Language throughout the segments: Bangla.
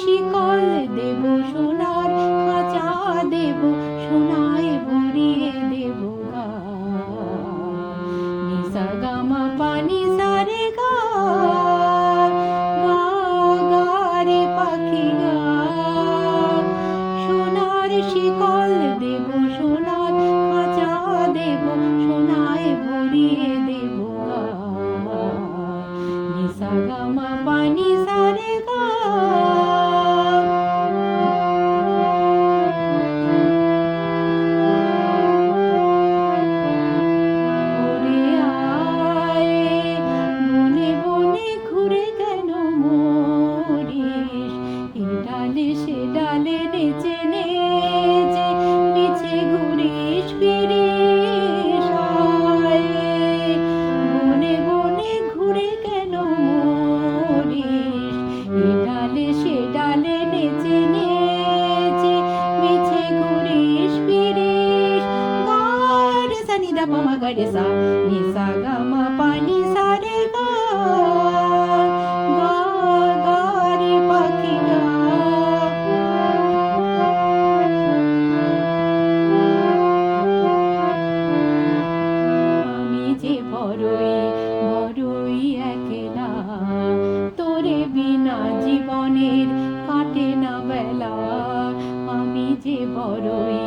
শিকল দেব সোনার খাঁচা দেব সোনায় শিকল ডালে নেচে নেচে, মিছে ঘুরিস, ফিরিস। গারে সা নি দা পা মা গা সা নি গা মা পা নি সা রে গা বড়ই বড়ই একলা, তোরে বিনা জীবনের যে বড়ই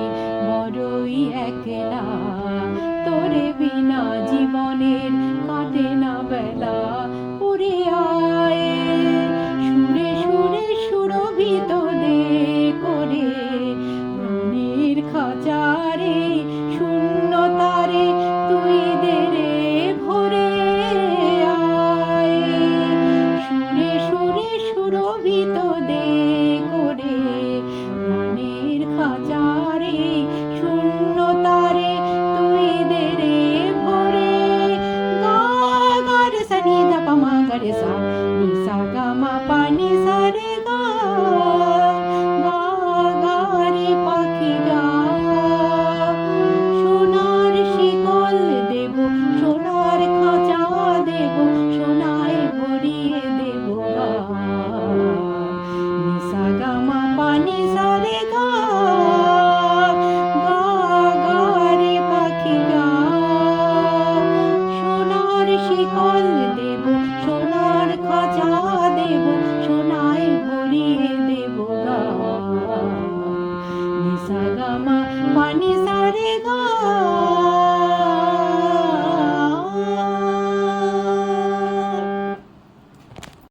বড়ই একলা, তোরে বিনা জীবনের কাটে না বেলা। উড়ে আয়, সুরে সুরে সুরভিত দে করে প্রাণের খাঁচারে শূন্য তারে তুই দে রে ভরে আয়। সুরে সুরে সুরভিত রে সা নি সা গা মা পা নি সা রে গা গা গা রে পাখি গা সোনার শিকল দেব সোনার খাঁচা দেব সোনায় ভরিয়ে দেব গা নিসা গা মা পা নি সা রে শিকল দেব খাঁচা দেব সোনায় ভরিয়ে দেব গা। নিসা গামা মা পা নি সা রে গা।